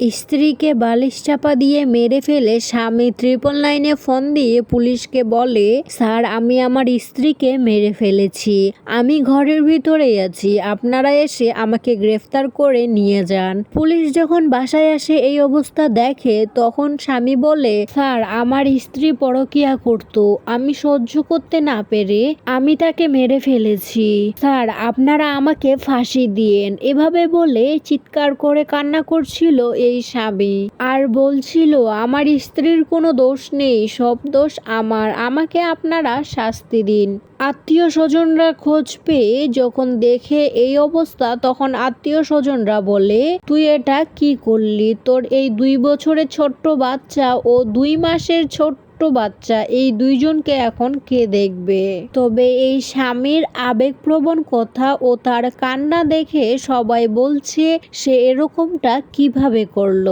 স্ত্রীকে বালিশ চাপা দিয়ে মেরে ফেলে স্বামী ট্রিপল নাইনে ফোন দিয়ে পুলিশকে বলে, স্যার, আমি আমার স্ত্রীকে মেরে ফেলেছি। আমি ঘরের ভিতরেই আছি। আপনারা এসে আমাকে গ্রেফতার করে নিয়ে যান। পুলিশ যখন বাসায় আসে এই অবস্থা দেখে, তখন স্বামী বলে, স্যার, আমার স্ত্রী পরকিয়া করত। আমি সহ্য করতে না পেরে আমি তাকে মেরে ফেলেছি। স্যার, আপনারা আমাকে ফাঁসি দিয়েন। এভাবে বলে চিৎকার করে কান্না করছিল এই স্বামী। আর বলছিল, আমার স্ত্রীর কোনো দোষ নেই, সব দোষ আমার। আমাকে আপনারা শাস্তি দিন। আত্মীয় স্বজনরা খোঁজ পেয়ে যখন দেখে এই অবস্থা, তখন আত্মীয় স্বজনরা বলে, তুই এটা কি করলি? তোর এই দুই বছরের ছোট্ট বাচ্চা ও দুই মাসের ছোট্ট বাচ্চা, এই দুইজনকে এখন কে দেখবে? তবে এই স্বামীর আবেগপ্রবণ কথা ও তার কান্না দেখে সবাই বলছে, সে এরকমটা কীভাবে করল?